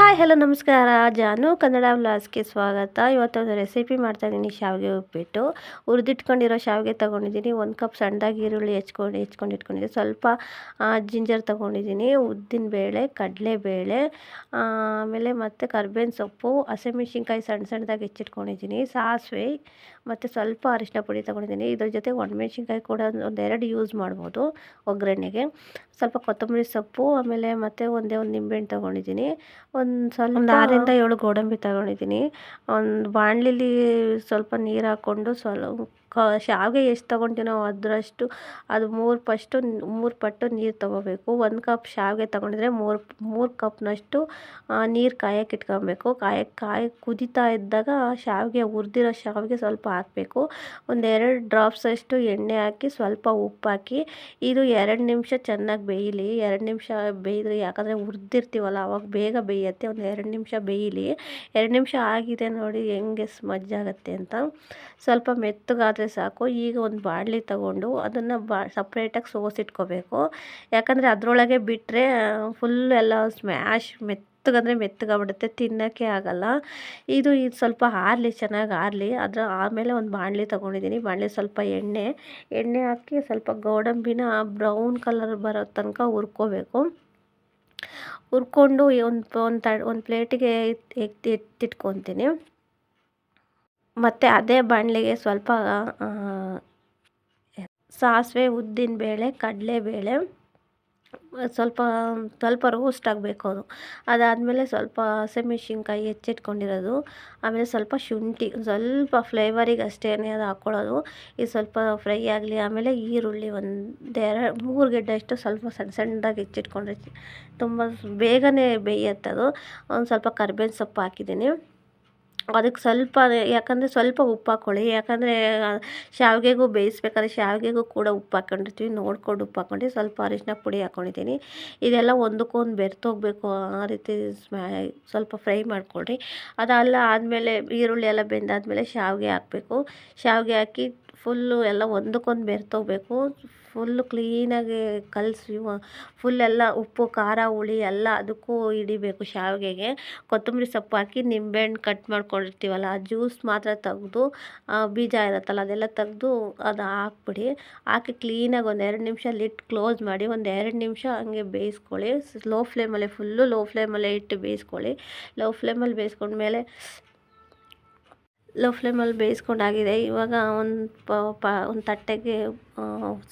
Hi, hello, ನಮಸ್ಕಾರ. ಜಾನು, ಕನ್ನಡ ವ್ಲಾಸ್ಗೆ ಸ್ವಾಗತ. ಇವತ್ತೊಂದು ರೆಸಿಪಿ ಮಾಡ್ತಾಯಿದ್ದೀನಿ ಶಾವಿಗೆ ಉಪ್ಪಿಟ್ಟು. ಹುರಿದಿಟ್ಕೊಂಡಿರೋ ಶಾವಿಗೆ ತೊಗೊಂಡಿದ್ದೀನಿ. ಒಂದು ಕಪ್ ಸಣ್ಣದಾಗಿ ಈರುಳ್ಳಿ ಹೆಚ್ಕೊಂಡು ಹೆಚ್ಕೊಂಡು ಇಟ್ಕೊಂಡಿದ್ದೀನಿ ಸ್ವಲ್ಪ ಜಿಂಜರ್ ತೊಗೊಂಡಿದ್ದೀನಿ. ಉದ್ದಿನಬೇಳೆ ಕಡಲೆಬೇಳೆ ಆಮೇಲೆ ಮತ್ತು ಕರ್ಬೇವಿನ ಸೊಪ್ಪು, ಹಸಿಮೆಣ್ಸಿನ್ಕಾಯಿ ಸಣ್ಣ ಸಣ್ಣದಾಗಿ ಹೆಚ್ಚಿಟ್ಕೊಂಡಿದ್ದೀನಿ. ಸಾಸಿವೆ, ಮತ್ತು ಸ್ವಲ್ಪ ಅರಿಶಿನ ಪುಡಿ ತೊಗೊಂಡಿದ್ದೀನಿ. ಇದ್ರ ಜೊತೆ ಒಣಮೆಣ್ಸಿನ್ಕಾಯಿ ಕೂಡ ಒಂದೆರಡು ಯೂಸ್ ಮಾಡ್ಬೋದು ಒಗ್ಗರಣೆಗೆ. ಸ್ವಲ್ಪ ಕೊತ್ತಂಬರಿ ಸೊಪ್ಪು, ಆಮೇಲೆ ಮತ್ತು ಒಂದೇ ಒಂದು ನಿಂಬೆಹಣ್ಣು ತೊಗೊಂಡಿದ್ದೀನಿ. ಒಂದು ಸ್ವಲ್ಪ ಒಂದು ಆರರಿಂದ ಏಳು ಗೋಡಂಬಿ ತಗೊಂಡಿದ್ದೀನಿ. ಒಂದು ಬಾಣಲಿಲಿ ಸ್ವಲ್ಪ ನೀರು ಹಾಕ್ಕೊಂಡು ಸ್ವಲ್ಪ ಕ ಶಾವಿಗೆ ಎಷ್ಟು ತೊಗೊತೀನೋ ಅದರಷ್ಟು, ಅದು ಮೂರು ಪಸ್ಟು ಮೂರು ಪಟ್ಟು ನೀರು ತೊಗೋಬೇಕು. ಒಂದು ಕಪ್ ಶಾವಿಗೆ ತೊಗೊಂಡಿದ್ರೆ ಮೂರು ಮೂರು ಕಪ್ನಷ್ಟು ನೀರು ಕಾಯಕ್ಕೆ ಇಟ್ಕೊಬೇಕು. ಕಾಯಕ್ಕೆ ಕಾಯಿ ಕುದೀತಾ ಇದ್ದಾಗ ಶಾವಿಗೆ, ಹುರಿದಿರೋ ಶಾವಿಗೆ ಸ್ವಲ್ಪ ಹಾಕಬೇಕು. ಒಂದೆರಡು ಡ್ರಾಪ್ಸಷ್ಟು ಎಣ್ಣೆ ಹಾಕಿ ಸ್ವಲ್ಪ ಉಪ್ಪು ಹಾಕಿ, ಇದು ಎರಡು ನಿಮಿಷ ಚೆನ್ನಾಗಿ ಬೇಯಲಿ. ಎರಡು ನಿಮಿಷ ಬೇಯಿದ್ರೆ ಯಾಕಂದರೆ ಹುರಿದಿರ್ತೀವಲ್ಲ, ಅವಾಗ ಬೇಗ ಬೇಯುತ್ತೆ. ಒಂದು ಎರಡು ನಿಮಿಷ ಬೇಯಲಿ. ಎರಡು ನಿಮಿಷ ಆಗಿದೆ ನೋಡಿ ಹೆಂಗೆ ಸ್ಮಜ್ಜಾಗತ್ತೆ ಅಂತ. ಸ್ವಲ್ಪ ಮೆತ್ತಗಾದರೆ ಸಾಕು. ಈಗ ಒಂದು ಬಾಣಲಿ ತಗೊಂಡು ಅದನ್ನು ಬಾ ಸಪ್ರೇಟಾಗಿ ಸೋಸಿಟ್ಕೋಬೇಕು ಯಾಕಂದರೆ ಅದರೊಳಗೆ ಬಿಟ್ಟರೆ ಫುಲ್ ಎಲ್ಲ ಸ್ಮ್ಯಾಶ್ ಮೆತ್ತಗಂದರೆ ಮೆತ್ತಗಾಗ್ಬಿಡುತ್ತೆ, ತಿನ್ನೋಕ್ಕೆ ಆಗಲ್ಲ. ಇದು ಇದು ಸ್ವಲ್ಪ ಆರಲಿ, ಚೆನ್ನಾಗಿ ಆರಲಿ. ಅದರ ಆಮೇಲೆ ಒಂದು ಬಾಣಲಿ ತೊಗೊಂಡಿದ್ದೀನಿ ಬಾಣಲಿ ಸ್ವಲ್ಪ ಎಣ್ಣೆ ಎಣ್ಣೆ ಹಾಕಿ ಸ್ವಲ್ಪ ಗೋಡಂಬಿನ ಬ್ರೌನ್ ಕಲರ್ ಬರೋ ತನಕ ಹುರ್ಕೋಬೇಕು. ಹುರ್ಕೊಂಡು ಒಂದು ಒಂದು ತ, ಒಂದು ಪ್ಲೇಟಿಗೆ ಎತ್ತಿ, ಎತ್ತಿಟ್ಕೊತೀನಿ. ಮತ್ತು ಅದೇ ಬಾಣಲೆಗೆ ಸ್ವಲ್ಪ ಸಾಸಿವೆ ಕಡಲೆ ಕಡಲೆಬೇಳೆ ಸ್ವಲ್ಪ ಸ್ವಲ್ಪ ರೋಸ್ಟ್ ಆಗಬೇಕು ಅದು. ಅದಾದಮೇಲೆ ಸ್ವಲ್ಪ ಹಸಿಮೆಣ್ಸಿನ್ಕಾಯಿ ಹೆಚ್ಚಿಟ್ಕೊಂಡಿರೋದು. ಆಮೇಲೆ ಸ್ವಲ್ಪ ಶುಂಠಿ, ಸ್ವಲ್ಪ ಫ್ಲೇವರಿಗೆ ಅಷ್ಟೇ ಅದು ಹಾಕ್ಕೊಳ್ಳೋದು ಇದು ಸ್ವಲ್ಪ ಫ್ರೈ ಆಗಲಿ, ಆಮೇಲೆ ಈರುಳ್ಳಿ ಒಂದು ಎರಡು ಮೂರು ಗೆಡ್ಡೆಯಷ್ಟು ಸ್ವಲ್ಪ ಸಣ್ಣ ಸಣ್ಣದಾಗಿ ಹೆಚ್ಚಿಟ್ಕೊಂಡ್ರೆ ತುಂಬ ಬೇಗನೆ ಬೇಯುತ್ತೆ ಅದು ಒಂದು ಸ್ವಲ್ಪ ಕರ್ಬೇವಿನ ಸೊಪ್ಪು ಹಾಕಿದ್ದೀನಿ. ಅದಕ್ಕೆ ಸ್ವಲ್ಪ ಯಾಕಂದರೆ ಸ್ವಲ್ಪ ಉಪ್ಪು ಹಾಕ್ಕೊಳ್ಳಿ ಯಾಕಂದರೆ ಶಾವಿಗೆಗೂ ಬೇಯಿಸ್ಬೇಕಾದ್ರೆ ಶಾವಿಗೆಗೂ ಕೂಡ ಉಪ್ಪು ಹಾಕ್ಕೊಂಡಿರ್ತೀವಿ ನೋಡ್ಕೊಂಡು ಉಪ್ಪು ಹಾಕ್ಕೊಂಡು ಸ್ವಲ್ಪ ಅರಿಶಿನ ಪುಡಿ ಹಾಕ್ಕೊಂಡಿದ್ದೀನಿ ಇದೆಲ್ಲ ಒಂದಕ್ಕೊಂದು ಬೆರ್ತೋಗಬೇಕು ಆ ರೀತಿ ಸ್ವಲ್ಪ ಫ್ರೈ ಮಾಡ್ಕೊಳ್ರಿ. ಅದೆಲ್ಲ ಆದಮೇಲೆ ಈರುಳ್ಳಿ ಎಲ್ಲ ಬೆಂದಾದಮೇಲೆ ಶಾವಿಗೆ ಹಾಕಬೇಕು. ಶಾವಿಗೆ ಹಾಕಿ ಫುಲ್ಲು ಎಲ್ಲ ಒಂದಕ್ಕೊಂದು ಬೆರ್ತೋಗಬೇಕು ಫುಲ್ಲು ಕ್ಲೀನಾಗಿ ಕಲಸಿ ಫುಲ್ ಎಲ್ಲ ಉಪ್ಪು, ಖಾರ, ಹುಳಿ ಎಲ್ಲ ಅದಕ್ಕೂ ಹಿಡಿಬೇಕು ಶಾವಿಗೆಗೆ. ಕೊತ್ತಂಬರಿ ಸೊಪ್ಪು ಹಾಕಿ ನಿಂಬೆಹಣ್ಣು ಕಟ್ ಮಾಡ್ಕೊಂಡಿರ್ತೀವಲ್ಲ ಆ ಜ್ಯೂಸ್ ಮಾತ್ರ ತೆಗ್ದು ಬೀಜ ಇರುತ್ತಲ್ಲ ಅದೆಲ್ಲ ತೆಗೆದು ಅದು ಹಾಕ್ಬಿಡಿ. ಹಾಕಿ ಕ್ಲೀನಾಗಿ ಒಂದು ಎರಡು ನಿಮಿಷ ಲಿಟ್ ಕ್ಲೋಸ್ ಮಾಡಿ, ಒಂದು ಎರಡು ನಿಮಿಷ ಹಂಗೆ ಬೇಯಿಸ್ಕೊಳ್ಳಿ. ಲೋ ಫ್ಲೇಮಲ್ಲೇ, ಫುಲ್ಲು ಲೋ ಫ್ಲೇಮಲ್ಲೇ ಇಟ್ಟು ಬೇಯಿಸ್ಕೊಳ್ಳಿ. ಲೋ ಫ್ಲೇಮಲ್ಲಿ ಬೇಯಿಸ್ಕೊಂಡ್ಮೇಲೆ ಲೋ ಫ್ಲೇಮಲ್ಲಿ ಬೇಯಿಸ್ಕೊಂಡಾಗಿದೆ ಇವಾಗ ಒಂದು ಪ ಒಂದು ತಟ್ಟೆಗೆ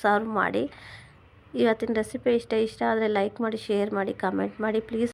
ಸರ್ವ್ ಮಾಡಿ. ಇವತ್ತಿನ ರೆಸಿಪಿ ಇಷ್ಟ ಇಷ್ಟ ಆದರೆ ಲೈಕ್ ಮಾಡಿ ಶೇರ್ ಮಾಡಿ ಕಮೆಂಟ್ ಮಾಡಿ. ಪ್ಲೀಸ್